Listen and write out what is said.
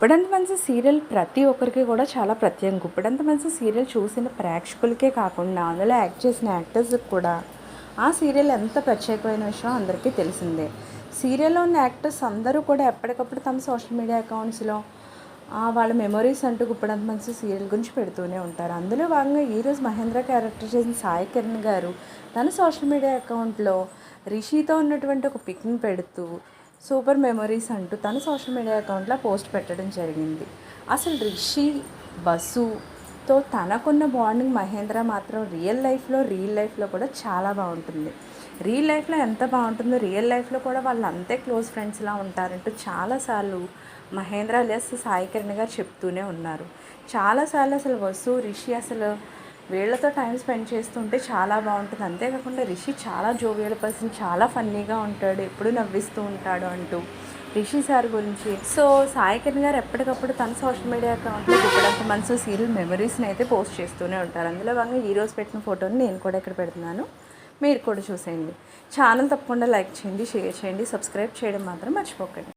గుప్పడంత మనసు సీరియల్ ప్రతి ఒక్కరికి కూడా చాలా ప్రత్యేకం. గుప్పడంత మనసు సీరియల్ చూసిన ప్రేక్షకులకే కాకుండా అందులో యాక్ట్ చేసిన యాక్టర్స్కి కూడా ఆ సీరియల్ ఎంత ప్రత్యేకమైన విషయం అందరికీ తెలిసిందే. సీరియల్లో ఉన్న యాక్టర్స్ అందరూ కూడా ఎప్పటికప్పుడు తమ సోషల్ మీడియా అకౌంట్స్లో వాళ్ళ మెమరీస్ అంటూ గుప్పడంత మంచి సీరియల్ గురించి పెడుతూనే ఉంటారు. అందులో భాగంగా ఈరోజు మహేంద్ర క్యారెక్టర్ చేసిన సాయి కిరణ్ గారు తన సోషల్ మీడియా అకౌంట్లో రిషితో ఉన్నటువంటి ఒక పిక్ని పెడుతూ సూపర్ మెమరీస్ అంటూ తన సోషల్ మీడియా అకౌంట్లో పోస్ట్ పెట్టడం జరిగింది. అసలు రిషి బస్సుతో తనకున్న బాండింగ్ మహేంద్ర మాత్రం రియల్ లైఫ్లో రియల్ లైఫ్లో కూడా చాలా బాగుంటుంది. రియల్ లైఫ్లో ఎంత బాగుంటుందో రియల్ లైఫ్లో కూడా వాళ్ళు అంతే క్లోజ్ ఫ్రెండ్స్లా ఉంటారంటూ చాలాసార్లు మహేంద్ర లెస్ సాయి కిరణ్ గారు చెప్తూనే ఉన్నారు. చాలాసార్లు అసలు వసు రిషి అసలు వీళ్ళతో టైం స్పెండ్ చేస్తుంటే చాలా బాగుంటుంది. అంతేకాకుండా రిషి చాలా జోవియల్ పర్సన్ చాలా ఫన్నీగా ఉంటాడు ఎప్పుడు నవ్విస్తూ ఉంటాడు అంటూ. రిషి సార్ గురించి. సో సాయి కిరణ్ గారు ఎప్పటికప్పుడు తన సోషల్ మీడియా అకౌంట్లో ఇప్పుడంత మనసు సీరియల్ మెమరీస్ని అయితే పోస్ట్ చేస్తూనే ఉంటారు. అందులో భాగంగా ఈ రోజు పెట్టిన ఫోటోని నేను కూడా ఇక్కడ పెడుతున్నాను. మీరు కూడా చూసేయండి. ఛానల్ తప్పకుండా లైక్ చేయండి షేర్ చేయండి సబ్స్క్రైబ్ చేయడం మాత్రం మర్చిపోకండి.